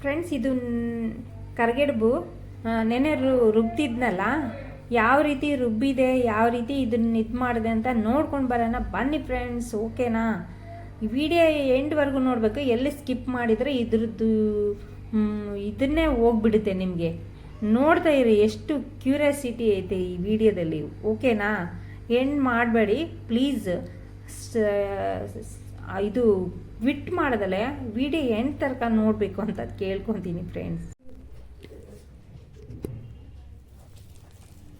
Friends ಇದು ಕರ್ಗೆಡ್ಬು. ನೆನೆ ರುಬ್ತಿದ್ನಲ್ಲ? ಯಾವ ರೀತಿ ರುಬ್ಬಿದೆ, ಯಾವ ರೀತಿ ಇದನ್ನ ಇದು ಮಾಡಿದೆ ಅಂತ ನೋಡ್ಕೊಂಡು ಬರೋಣ. ಬನ್ನಿ ಫ್ರೆಂಡ್ಸ್ ಓಕೆನಾ? ವಿಡಿಯೋ ಎಂಡ್ವರೆಗೂ ನೋಡಬೇಕು. ಎಲ್ಲಿ ಸ್ಕಿಪ್ ಮಾಡಿದರೆ ಇದ್ರದ್ದು ಇದನ್ನೇ ಹೋಗ್ಬಿಡುತ್ತೆ ನಿಮಗೆ. ನೋಡ್ತಾ ಇರಿ, ಎಷ್ಟು ಕ್ಯೂರಿಯಾಸಿಟಿ ಐತೆ ಈ ವಿಡಿಯೋದಲ್ಲಿ ಓಕೆನಾ? ಎಂಡ್ ಮಾಡಬೇಡಿ. ಪ್ಲೀಸ್ ಇದು ಬಿಟ್ ಮಾಡದಲೆ ವಿಡಿಯೋ ಎಂಡ್ ತರಕ ನೋಡಬೇಕು ಅಂತ ಕೇಳ್ಕೊತೀನಿ ಫ್ರೆಂಡ್ಸ್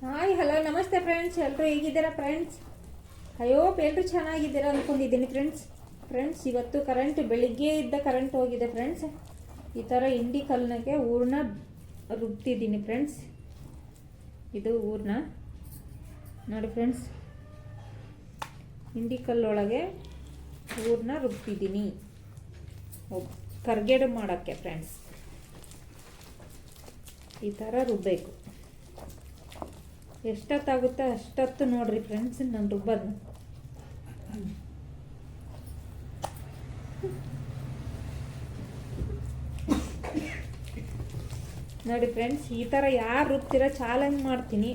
ಹಾಯ್ ಹಲೋ ನಮಸ್ತೆ ಫ್ರೆಂಡ್ಸ್ ಎಲ್ಲರೂ ಹೇಗಿದ್ದೀರಾ ಫ್ರೆಂಡ್ಸ್ ಅಯ್ಯೋ ಎಲ್ಲರೂ ಚೆನ್ನಾಗಿದ್ದೀರಾ ಅಂದ್ಕೊಂಡಿದ್ದೀನಿ ಫ್ರೆಂಡ್ಸ್ ಫ್ರೆಂಡ್ಸ್ ಇವತ್ತು ಕರೆಂಟ್ ಬೆಳಿಗ್ಗೆ ಇದ್ದ ಕರೆಂಟ್ ಹೋಗಿದೆ ಫ್ರೆಂಡ್ಸ್ ಈ ಥರ ಇಂಡಿ ಕಲ್ಲಿನಾಗೆ ಹೂರ್ಣ ರುಬ್ತಿದ್ದೀನಿ ಫ್ರೆಂಡ್ಸ್ ಇದು ಊರ್ನ. ನೋಡಿ ಫ್ರೆಂಡ್ಸ್ ಇಂಡಿ ಕಲ್ಲೊಳಗೆ ಹೂರ್ಣ ರುಬ್ಬಿದ್ದೀನಿ. ಕರ್ಗೆಡು ಮಾಡೋಕ್ಕೆ ಫ್ರೆಂಡ್ಸ್ ಈ ಥರ ರುಬ್ಬೇಕು. ಎಷ್ಟೊತ್ತಾಗುತ್ತೆ ಅಷ್ಟೊತ್ತು ನೋಡ್ರಿ ಫ್ರೆಂಡ್ಸ್ ನಾನು ರುಬ್ಬೋದು. ನೋಡಿ ಫ್ರೆಂಡ್ಸ್ ಈ ಥರ ಯಾರು ರುಬ್ತೀರ ಚಾಲೆಂಜ್ ಮಾಡ್ತೀನಿ.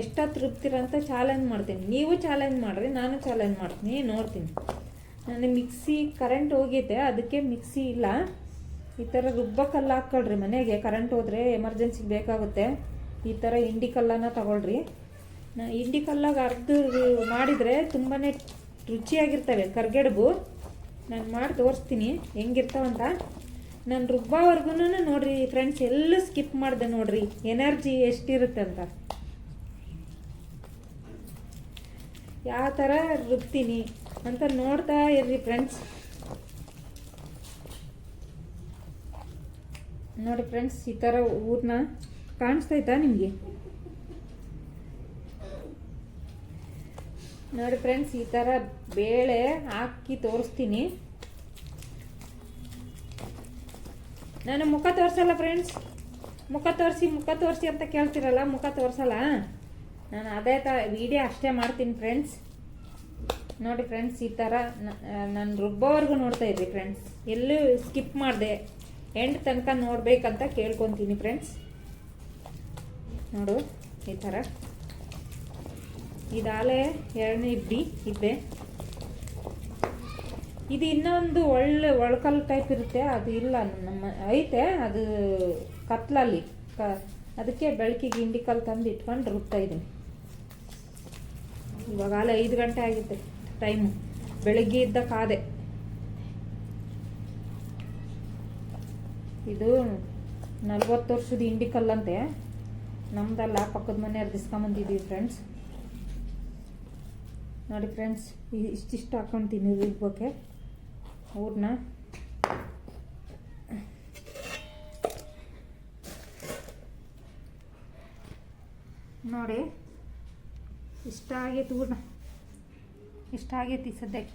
ಎಷ್ಟೊತ್ತು ರುಬ್ತೀರ ಅಂತ ಚಾಲೆಂಜ್ ಮಾಡ್ತೀನಿ. ನೀವು ಚಾಲೆಂಜ್ ಮಾಡಿರಿ, ನಾನು ಚಾಲೆಂಜ್ ಮಾಡ್ತೀನಿ. ನೋಡ್ತೀನಿ. ನಾನು ಮಿಕ್ಸಿ ಕರೆಂಟ್ ಹೋಗಿದೆ, ಅದಕ್ಕೆ ಮಿಕ್ಸಿ ಇಲ್ಲ. ಈ ಥರ ರುಬ್ಬಕ್ಕಲ್ಲ ಹಾಕ್ಕೊಳ್ರಿ ಮನೆಗೆ ಕರೆಂಟ್ ಹೋದರೆ ಎಮರ್ಜೆನ್ಸಿಗೆ ಬೇಕಾಗುತ್ತೆ. ಈ ಥರ ಹಿಂಡಿ ಕಲ್ಲನ್ನು ತಗೊಳ್ರಿ. ಹಿಂಡಿ ಕಲ್ಲಾಗ ಅರ್ಧ ಮಾಡಿದರೆ ತುಂಬಾ ರುಚಿಯಾಗಿರ್ತವೆ, ಕರ್ಗೆಡ್ಬು. ನಾನು ಮಾಡಿ ತೋರಿಸ್ತೀನಿ ಹೆಂಗಿರ್ತಾವಂತ ನಾನು ರುಬ್ಬೋವರೆಗೂ ನೋಡ್ರಿ ಫ್ರೆಂಡ್ಸ್ ಎಲ್ಲೂ ಸ್ಕಿಪ್ ಮಾಡಿದೆ ನೋಡ್ರಿ ಎನರ್ಜಿ ಎಷ್ಟಿರುತ್ತೆ ಅಂತ. ಯಾವ ಥರ ರುಬ್ತೀನಿ. ಅಂತ ನೋಡ್ತಾ ಇರ್ರಿ ಫ್ರೆಂಡ್ಸ್ ನೋಡಿ ಫ್ರೆಂಡ್ಸ್ ಈ ಥರ ಊರ್ನ ಕಾಣಿಸ್ತೈತಾ ನಿಮಗೆ? ನೋಡಿ ಫ್ರೆಂಡ್ಸ್ ಈ ಥರ ಬೇಳೆ ಹಾಕಿ ತೋರಿಸ್ತೀನಿ. ನಾನು ಮುಖ ತೋರಿಸಲ್ಲ ಫ್ರೆಂಡ್ಸ್ ಮುಖ ತೋರಿಸಿ ಮುಖ ತೋರಿಸಿ ಅಂತ ಕೇಳ್ತಿರಲ್ಲ, ಮುಖ ತೋರಿಸಲ್ಲ. ನಾನು ಅದೇ ತ ವಿಡಿಯೋ ಅಷ್ಟೇ ಮಾಡ್ತೀನಿ ಫ್ರೆಂಡ್ಸ್ ನೋಡಿ ಫ್ರೆಂಡ್ಸ್ ಈ ಥರ ನಾನು ರುಬ್ಬೋವರೆಗೂ ನೋಡ್ತಾ ಇದ್ರಿ ಫ್ರೆಂಡ್ಸ್ ಎಲ್ಲೂ ಸ್ಕಿಪ್ ಮಾಡಿದೆ. ಎಂಡ್ ತನಕ ನೋಡಬೇಕಂತ ಕೇಳ್ಕೊತೀನಿ ಫ್ರೆಂಡ್ಸ್ ನೋಡು, ಈ ಥರ ಇದಾಲೆ ಎರಡನೇ ಇಬ್ಬಿ ಇದ್ದೆ. ಇದು ಇನ್ನೊಂದು ಒಳ್ಳೆ ಒಳಕಲ್ ಟೈಪ್ ಇರುತ್ತೆ. ಅದು ಇಲ್ಲ, ನಮ್ಮ ಐತೆ. ಅದು ಕತ್ಲಲ್ಲಿ. ಕ, ಅದಕ್ಕೆ ಬೆಳಕಿಗೆ ಹಿಂಡಿಕಲ್ ಕಲ್ ತಂದು ಇಟ್ಕೊಂಡು ರುಬ್ತಾ ಇದ್ದೀನಿ. ಇವಾಗಾಲೆ ಐದು ಗಂಟೆ ಆಗಿತ್ತೆ. ಟೈಮು ಬೆಳಗ್ಗೆ ಇದ್ದ ಕಾದೆ. ಇದು ನಲ್ವತ್ತು ವರ್ಷದ ಇಂಡಿ ಕಲ್ಲಂತೆ. ನಮ್ದಲ್ಲ ಪಕ್ಕದ ಮನೆಯವ್ರು ಇಸ್ಕೊಂಬಂದಿದ್ದೀವಿ ಫ್ರೆಂಡ್ಸ್ ನೋಡಿ ಫ್ರೆಂಡ್ಸ್ ಇಷ್ಟಿಷ್ಟು ಹಾಕ್ಕೊತೀನಿ ಬಗ್ಗೆ ಊರನ್ನ ನೋಡಿ, ಇಷ್ಟ ಆಗೈತೆ ಹೂರ್ಣ ಇಷ್ಟ ಆಗೈತಿ ಸದ್ಯಕ್ಕೆ.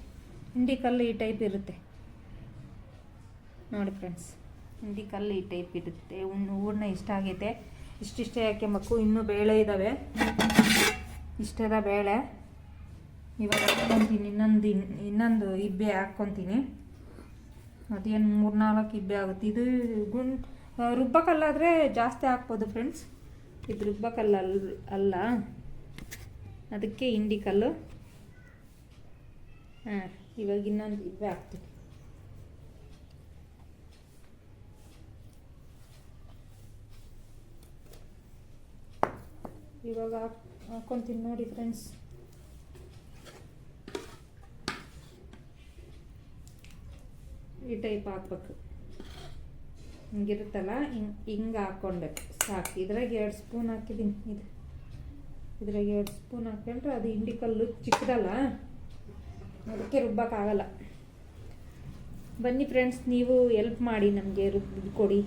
ಹಿಂಡಿ ಕಲ್ಲು ಈ ಟೈಪ್ ಇರುತ್ತೆ. ನೋಡಿ ಫ್ರೆಂಡ್ಸ್ ಹಿಂಡಿ ಕಲ್ಲು ಈ ಟೈಪ್ ಇರುತ್ತೆ. ಉಣ್ಣು, ಹೂರ್ಣ ಇಷ್ಟ ಆಗೈತೆ. ಇಷ್ಟಿಷ್ಟೇ ಮಕ್ಕಳು ಇನ್ನೂ ಬೇಳೆ ಇದ್ದಾವೆ ಇಷ್ಟದ ಬೇಳೆ. ಇವಾಗ ಹಾಕ್ಕೊತೀನಿ ಇನ್ನೊಂದು ಇನ್- ಇನ್ನೊಂದು ಇಬ್ಬೆ ಹಾಕ್ಕೊತೀನಿ ಅದೇನು ಮೂರ್ನಾಲ್ಕು ಇಬ್ಬೆ ಆಗುತ್ತೆ. ಇದು ಗುಂಡ್ ರುಬ್ಬಕಲ್ಲಾದರೆ ಜಾಸ್ತಿ ಹಾಕ್ಬೋದು ಫ್ರೆಂಡ್ಸ್ ಇದು ರುಬ್ಬಕಲ್ಲ ಅಲ್- ಅಲ್ಲ. ಅದಕ್ಕೆ ಹಿಂಡಿ ಕಲ್ಲು. ಹಾಂ ಇವಾಗ ಇನ್ನೊಂದು ಇವೆ ಹಾಕ್ತೀನಿ ಇವಾಗ ಹಾಕ್- ಹಾಕ್ಕೊಂತೀನಿ ನೋಡಿ ಫ್ರೆಂಡ್ಸ್ ಈ ಟೈಪ್ ಹಾಕ್ಬೇಕು. ಹಿಂಗಿರುತ್ತಲ್ಲ, ಹಿಂಗೆ ಹಿಂಗೆ ಹಾಕ್ಕೊಂಡೆ ಸಾಕು. ಇದ್ರಾಗ ಎರಡು ಸ್ಪೂನ್ ಹಾಕಿದ್ದೀನಿ ಇದು. ಇದ್ರಾಗ ಎರಡು ಸ್ಪೂನ್ ಹಾಕೊಂಡ್ರೆ ಅದು ಹಿಂಡಿ ಕಲ್ಲು ಚಿಕ್ಕದಲ್ಲ? ಅದಕ್ಕೆ ರುಬ್ಬಕ್ಕಾಗಲ್ಲ ಬನ್ನಿ ಫ್ರೆಂಡ್ಸ್ ನೀವು ಎಲ್ಪ್ ಮಾಡಿ ನಮಗೆ ರುಬ್ಬಿ ಕೊಡಿ.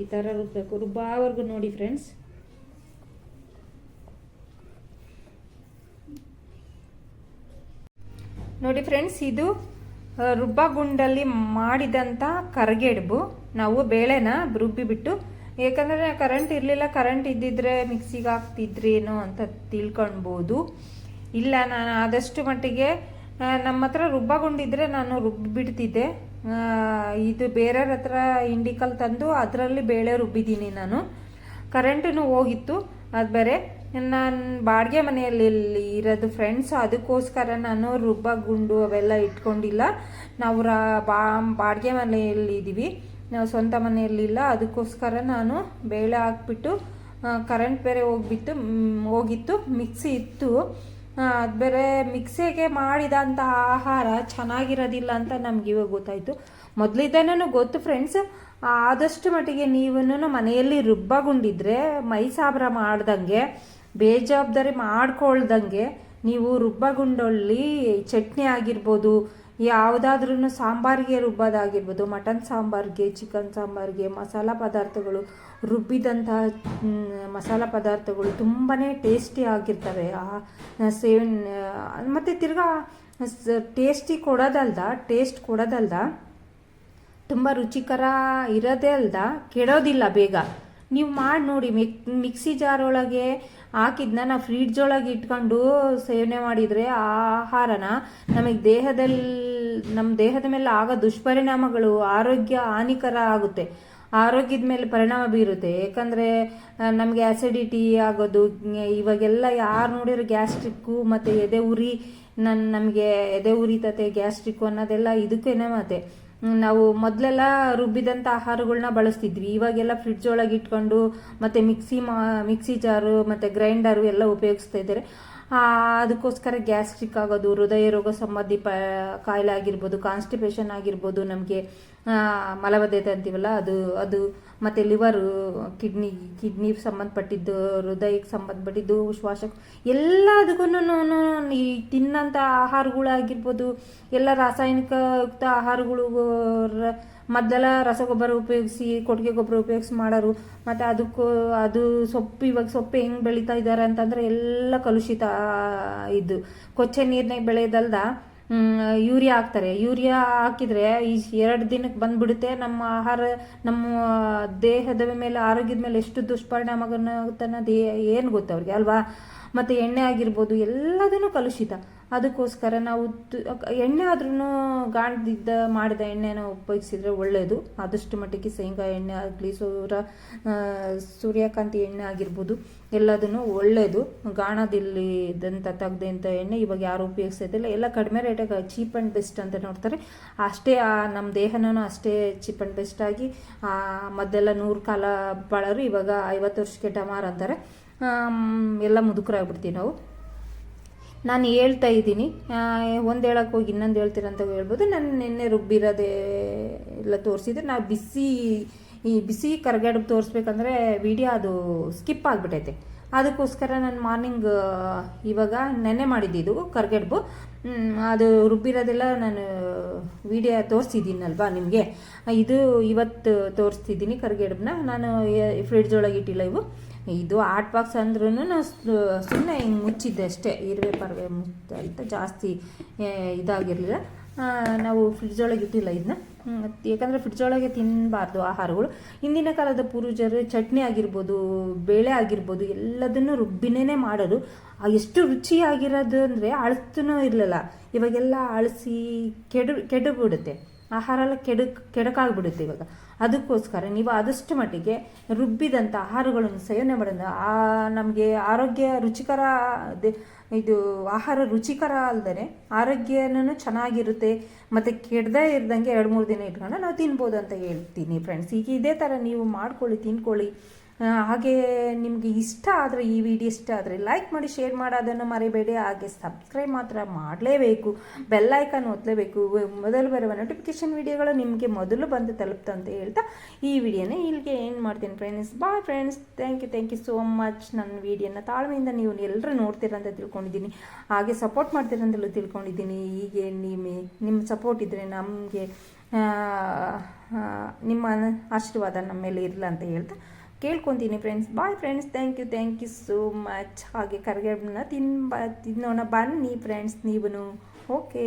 ಈ ಥರ ರುಬ್ಬಬೇಕು ರುಬ್ಬಾವರೆಗೂ ನೋಡಿ ಫ್ರೆಂಡ್ಸ್ ನೋಡಿ ಫ್ರೆಂಡ್ಸ್ ಇದು ರುಬ್ಬ ಗುಂಡಲ್ಲಿ ಮಾಡಿದಂಥ ಕರ್ಗೆಡ್ಬು ನಾವು ಬೇಳೆನ ರುಬ್ಬಿಬಿಟ್ಟು, ಏಕೆಂದರೆ ಕರೆಂಟ್ ಇರಲಿಲ್ಲ ಕರೆಂಟ್ ಇದ್ದಿದ್ರೆ ಮಿಕ್ಸಿಗೆ ಹಾಕ್ತಿದ್ರೇನೋ ಅಂತ ತಿಳ್ಕೊಳ್ಬೋದು ಇಲ್ಲ, ನಾನು ಆದಷ್ಟು ಮಟ್ಟಿಗೆ ನಮ್ಮ ಹತ್ರ ರುಬ್ಬಗೊಂಡಿದ್ರೆ ನಾನು ರುಬ್ಬಿಬಿಡ್ತಿದ್ದೆ. ಇದು ಬೇರೆಯವ್ರ ಹತ್ರ ಇಂಡಿಕಲ್ ತಂದು ಅದರಲ್ಲಿ ಬೇಳೆ ರುಬ್ಬಿದ್ದೀನಿ ನಾನು. ಕರೆಂಟೂ ಹೋಗಿತ್ತು, ಅದು ಬೇರೆ. ನಾನು ಬಾಡಿಗೆ ಮನೆಯಲ್ಲಿ ಇರೋದು ಫ್ರೆಂಡ್ಸ್ ಅದಕ್ಕೋಸ್ಕರ ನಾನು ರುಬ್ಬ ಗುಂಡು ಅವೆಲ್ಲ ಇಟ್ಕೊಂಡಿಲ್ಲ. ನಾವು ರಾ, ಬಾ, ಬಾಡಿಗೆ ಮನೆಯಲ್ಲಿ ಇದ್ದೀವಿ ನಾವು ಸ್ವಂತ ಮನೆಯಲ್ಲಿಲ್ಲ ಅದಕ್ಕೋಸ್ಕರ ನಾನು ಬೇಳೆ ಹಾಕ್ಬಿಟ್ಟು ಕರೆಂಟ್ ಬೇರೆ ಹೋಗ್ಬಿಟ್ಟು ಹೋಗಿತ್ತು, ಮಿಕ್ಸಿ ಇತ್ತು. ಅದು ಬೇರೆ ಮಿಕ್ಸಿಗೆ ಮಾಡಿದಂಥ ಆಹಾರ ಚೆನ್ನಾಗಿರೋದಿಲ್ಲ ಅಂತ ನಮ್ಗೆ ಇವಾಗ ಗೊತ್ತಾಯಿತು. ಮೊದಲಿದ್ದಾನೂ ಗೊತ್ತು ಫ್ರೆಂಡ್ಸ್ ಆದಷ್ಟು ಮಟ್ಟಿಗೆ ನೀವೂ ಮನೆಯಲ್ಲಿ ರುಬ್ಬಗೊಂಡಿದ್ರೆ ಮೈ ಸಾಬ್ರ ಮಾಡ್ದಂಗೆ ಬೇಜವಾಬ್ದಾರಿ ಮಾಡ್ಕೊಳ್ದಂಗೆ ನೀವು ರುಬ್ಬಗುಂಡಲ್ಲಿ ಚಟ್ನಿ ಆಗಿರ್ಬೋದು ಯಾವುದಾದ್ರೂ ಸಾಂಬಾರಿಗೆ ರುಬ್ಬೋದಾಗಿರ್ಬೋದು, ಮಟನ್ ಸಾಂಬಾರಿಗೆ, ಚಿಕನ್ ಸಾಂಬಾರಿಗೆ, ಮಸಾಲ ಪದಾರ್ಥಗಳು ರುಬ್ಬಿದಂತಹ ಮಸಾಲ ಪದಾರ್ಥಗಳು ತುಂಬಾ ಟೇಸ್ಟಿ ಆಗಿರ್ತವೆ. ಆ ಸೇವಿನ ಮತ್ತು ತಿರ್ಗಾ ಟೇಸ್ಟಿ ಕೊಡೋದಲ್ದ, ಟೇಸ್ಟ್ ಕೊಡೋದಲ್ದ, ತುಂಬ ರುಚಿಕರ ಇರೋದೇ ಅಲ್ದ, ಕೆಡೋದಿಲ್ಲ ಬೇಗ. ನೀವು ಮಾಡಿ ನೋಡಿ, ಮಿಕ್, ಮಿಕ್ಸಿ ಜಾರ್ ಒಳಗೆ ಹಾಕಿದ್ನ ನಾವು ಫ್ರಿಡ್ಜ್ ಒಳಗೆ ಇಟ್ಕೊಂಡು ಸೇವನೆ ಮಾಡಿದರೆ ಆ ಆಹಾರನ ನಮಗೆ ದೇಹದಲ್ಲಿ ನಮ್ಮ ದೇಹದ ಮೇಲೆ ಆಗೋ ದುಷ್ಪರಿಣಾಮಗಳು ಆರೋಗ್ಯ ಹಾನಿಕರ ಆಗುತ್ತೆ. ಆರೋಗ್ಯದ ಮೇಲೆ ಪರಿಣಾಮ ಬೀರುತ್ತೆ. ಯಾಕಂದರೆ ನಮಗೆ ಆ್ಯಸಿಡಿಟಿ ಆಗೋದು ಇವಾಗೆಲ್ಲ ಯಾರು ನೋಡಿರೋ ಗ್ಯಾಸ್ಟ್ರಿಕ್ಕು ಮತ್ತು ಎದೆ ಉರಿ ನನ್ನ ನಮಗೆ ಎದೆ ಉರಿತತೆ, ಗ್ಯಾಸ್ಟ್ರಿಕ್ಕು ಅನ್ನೋದೆಲ್ಲ ಇದಕ್ಕೇನೆ ಮತ್ತೆ. ನಾವು ಮೊದಲೆಲ್ಲ ರುಬ್ಬಿದಂಥ ಆಹಾರಗಳನ್ನ ಬಳಸ್ತಿದ್ವಿ. ಇವಾಗೆಲ್ಲ ಫ್ರಿಡ್ಜ್ ಒಳಗೆ ಇಟ್ಕೊಂಡು ಮತ್ತು ಮಿಕ್ಸಿ ಮಾ ಮಿಕ್ಸಿ ಜಾರು ಮತ್ತು ಗ್ರೈಂಡರು ಎಲ್ಲ ಉಪಯೋಗಿಸ್ತಾ ಇದ್ದಾರೆ. ಅದಕ್ಕೋಸ್ಕರ ಗ್ಯಾಸ್ಟ್ರಿಕ್ ಆಗೋದು, ಹೃದಯ ರೋಗ ಸಂಬಂಧಿ ಪ, ಕಾಯಿಲೆ ಆಗಿರ್ಬೋದು ಕಾನ್ಸ್ಟಿಪೇಷನ್ ಆಗಿರ್ಬೋದು ನಮಗೆ. ಮಲಬದ್ಧತೆ ಅಂತೀವಲ್ಲ, ಅದು ಅದು ಮತ್ತು ಲಿವರು ಕಿಡ್ನಿ ಕಿಡ್ನಿ ಸಂಬಂಧಪಟ್ಟಿದ್ದು, ಹೃದಯಕ್ಕೆ ಸಂಬಂಧಪಟ್ಟಿದ್ದು ಶ್ವಾಸ ಎಲ್ಲದಕ್ಕೂ ಈ ತಿನ್ನಂಥ ಆಹಾರಗಳಾಗಿರ್ಬೋದು, ಎಲ್ಲ ರಾಸಾಯನಿಕಯುಕ್ತ ಆಹಾರಗಳು ಮೊದಲೆಲ್ಲ ರಸಗೊಬ್ಬರ ಉಪಯೋಗಿಸಿ, ಕೊಟ್ಟಿಗೆ ಗೊಬ್ಬರ ಉಪಯೋಗಿಸಿ ಮಾಡೋರು, ಮತ್ತು ಅದಕ್ಕೂ, ಅದು ಸೊಪ್ಪು, ಇವಾಗ ಸೊಪ್ಪು ಹೆಂಗೆ ಬೆಳೀತಾ ಇದ್ದಾರೆ ಅಂತಂದರೆ ಎಲ್ಲ ಕಲುಷಿತ ಇದು. ಕೊಚ್ಚೆ ನೀರಿನಾಗ ಬೆಳೆಯೋದಲ್ದ ಯೂರಿಯಾ ಹಾಕ್ತಾರೆ. ಯೂರಿಯಾ ಹಾಕಿದರೆ ಈ ಎರಡು ದಿನಕ್ಕೆ ಬಂದ್ಬಿಡುತ್ತೆ. ನಮ್ಮ ಆಹಾರ, ನಮ್ಮ ದೇಹದ ಮೇಲೆ, ಆರೋಗ್ಯದ ಮೇಲೆ ಎಷ್ಟು ದುಷ್ಪರಿಣಾಮಗಳನ್ನ ಅನ್ನೋದು ಏನು ಗೊತ್ತು ಅವ್ರಿಗೆ, ಅಲ್ವಾ? ಮತ್ತು ಎಣ್ಣೆ ಆಗಿರ್ಬೋದು ಎಲ್ಲದೂ ಕಲುಷಿತ. ಅದಕ್ಕೋಸ್ಕರ ನಾವು ಎಣ್ಣೆ ಆದ್ರೂ ಗಾಣದಿಂದ ಮಾಡಿದ ಎಣ್ಣೆನ ಉಪಯೋಗಿಸಿದ್ರೆ ಒಳ್ಳೆಯದು ಆದಷ್ಟು ಮಟ್ಟಿಗೆ ಶೇಂಗಾ ಎಣ್ಣೆ ಆಗಲಿ, ಸೂರ ಸೂರ್ಯಕಾಂತಿ ಎಣ್ಣೆ ಆಗಿರ್ಬೋದು, ಎಲ್ಲದನ್ನು ಒಳ್ಳೆಯದು ಗಾಣದಲ್ಲಿ ಇದಂಥ ತೆಗ್ದಂಥ ಎಣ್ಣೆ ಇವಾಗ ಯಾರು ಉಪಯೋಗಿಸೋದಿಲ್ಲ. ಎಲ್ಲ ಕಡಿಮೆ ರೇಟಾಗಿ ಚೀಪ್ ಆ್ಯಂಡ್ ಬೆಸ್ಟ್ ಅಂತ ನೋಡ್ತಾರೆ. ಅಷ್ಟೇ ಆ ನಮ್ಮ ದೇಹನೂ ಅಷ್ಟೇ ಚೀಪ್ ಆ್ಯಂಡ್ ಬೆಸ್ಟ್ ಆಗಿ ಮೊದಲೆಲ್ಲ ನೂರು ಕಾಲ ಬಾಳರು, ಇವಾಗ ಐವತ್ತು ವರ್ಷಕ್ಕೆ ಟಮಾರ್ ಅಂತಾರೆ. ಎಲ್ಲ ಮುದುಕರಾಗ್ಬಿಡ್ತೀವಿ ನಾವು. ನಾನು ಹೇಳ್ತಾ ಇದ್ದೀನಿ. ಒಂದು ಹೇಳಕ್ಕೆ ಹೋಗಿ ಇನ್ನೊಂದು ಹೇಳ್ತೀರಂತ ಹೇಳ್ಬೋದು. ನಾನು ನಿನ್ನೆ ರುಬ್ಬಿರೋದೇ ಎಲ್ಲ ತೋರಿಸಿದ್ರೆ ನಾವು ಬಿಸಿ, ಈ ಬಿಸಿ ಕರ್ಗಡ್ ತೋರಿಸ್ಬೇಕಂದ್ರೆ ವಿಡಿಯೋ ಅದು ಸ್ಕಿಪ್ ಆಗಿಬಿಟ್ಟೈತೆ ಅದಕ್ಕೋಸ್ಕರ ನಾನು ಮಾರ್ನಿಂಗ್ ಇವಾಗ ನೆನ್ನೆ ಮಾಡಿದ್ದಿದ್ದು ಕರ್ಗಡ್ಬು. ಅದು ರುಬ್ಬಿರೋದೆಲ್ಲ ನಾನು ವಿಡಿಯೋ ತೋರಿಸಿದ್ದೀನಲ್ವಾ ನಿಮಗೆ? ಇದು ಇವತ್ತು ತೋರಿಸ್ತಿದ್ದೀನಿ ಕರ್ಗಡ್ಬನ್ನ. ನಾನು ಫ್ರಿಡ್ಜ್ ಒಳಗೆ ಇಟ್ಟಿಲ್ಲ ಇವು. ಇದು ಆರ್ಟ್ ಬಾಕ್ಸ್ ಅಂದ್ರೂ ನಾನು ಸುಮ್ಮನೆ ಹಿಂಗೆ ಮುಚ್ಚಿದ್ದೆ ಅಷ್ಟೇ. ಇರುವೆ, ಪರ್ವೆ ಮುಚ್ಚ, ಅಂತ ಜಾಸ್ತಿ ಇದಾಗಿರಲಿಲ್ಲ. ನಾವು ಫ್ರಿಡ್ಜ್ ಒಳಗೆ ಇಟ್ಟಿಲ್ಲ ಇದನ್ನ ಯಾಕಂದರೆ ಫ್ರಿಡ್ಜ್ ಒಳಗೆ ತಿನ್ನಬಾರ್ದು ಆಹಾರಗಳು. ಹಿಂದಿನ ಕಾಲದ ಪೂರ್ವಜರು ಚಟ್ನಿ ಆಗಿರ್ಬೋದು, ಬೇಳೆ ಆಗಿರ್ಬೋದು, ಎಲ್ಲದನ್ನು ರುಬ್ಬಿನೇ ಮಾಡೋದು. ಎಷ್ಟು ರುಚಿಯಾಗಿರೋದು ಅಂದರೆ ಅಳಸ್ತೂ ಇರಲಿಲ್ಲ. ಇವಾಗೆಲ್ಲ ಅಳಿಸಿ ಕೆಡ, ಕೆಡಬಿಡುತ್ತೆ. ಆಹಾರ ಎಲ್ಲ ಕೆಡಕ್, ಕೆಡಕಾಗ್ಬಿಡುತ್ತೆ ಇವಾಗ. ಅದಕ್ಕೋಸ್ಕರ ನೀವು ಆದಷ್ಟು ಮಟ್ಟಿಗೆ ರುಬ್ಬಿದಂಥ ಆಹಾರಗಳನ್ನು ಸೇವನೆ ಮಾಡೋದು ಆ ನಮಗೆ ಆರೋಗ್ಯ ರುಚಿಕರ ಇದು ಆಹಾರ ರುಚಿಕರ ಅಲ್ಲದೆ ಆರೋಗ್ಯನೂ ಚೆನ್ನಾಗಿರುತ್ತೆ. ಮತ್ತು ಕೆಡ್ದೇ ಇರ್ದಂಗೆ ಎರಡು ಮೂರು ದಿನ ಇಟ್ಕೊಂಡು ನಾವು ತಿನ್ಬೋದು ಅಂತ ಹೇಳ್ತೀನಿ ಫ್ರೆಂಡ್ಸ್ ಈಗ ಇದೇ ಥರ ನೀವು ಮಾಡ್ಕೊಳ್ಳಿ, ತಿನ್ಕೊಳ್ಳಿ. ಹಾಗೆ ನಿಮಗೆ ಇಷ್ಟ ಆದರೆ ಈ ವಿಡಿಯೋ ಇಷ್ಟ ಆದರೆ ಲೈಕ್ ಮಾಡಿ ಶೇರ್ ಮಾಡೋದನ್ನು ಮರಿಬೇಡಿ. ಹಾಗೆ ಸಬ್ಸ್ಕ್ರೈಬ್ ಮಾತ್ರ ಮಾಡಲೇಬೇಕು. ಬೆಲ್ಲೈಕನ್ ಒತ್ತಲೇಬೇಕು ಮೊದಲು ಬರುವ ನೋಟಿಫಿಕೇಶನ್ ವಿಡಿಯೋಗಳು ನಿಮಗೆ ಮೊದಲು ಬಂದು ತಲುಪ್ತು ಅಂತ ಹೇಳ್ತಾ ಈ ವಿಡಿಯೋನ ಇಲ್ಲಿಗೆ ಏನು ಮಾಡ್ತೀನಿ friends bye friends thank you thank you so much ನನ್ನ ವಿಡಿಯೋನ ತಾಳ್ಮೆಯಿಂದ ನೀವು ಎಲ್ಲರೂ ನೋಡ್ತೀರಂತ ತಿಳ್ಕೊಂಡಿದ್ದೀನಿ. ಹಾಗೆ ಸಪೋರ್ಟ್ ಮಾಡ್ತೀರಂತಲೂ ತಿಳ್ಕೊಂಡಿದ್ದೀನಿ. ಹೀಗೆ ನಿಮ್ಮ ನಿಮ್ಮ ಸಪೋರ್ಟ್ ಇದ್ದರೆ ನಮಗೆ ನಿಮ್ಮ ಆಶೀರ್ವಾದ ನಮ್ಮ ಮೇಲೆ ಇರಲ್ಲ ಅಂತ ಹೇಳ್ತಾ ಕೇಳ್ಕೊತೀನಿ friends bye friends thank you thank you so much ಹಾಗೆ ಕರ್ಗಡ್ಬನ್ನ ತಿನ್ ಬ ತಿನ್ನೋಣ. ಬನ್ನಿ ಫ್ರೆಂಡ್ಸ್ ನೀವು ಓಕೆ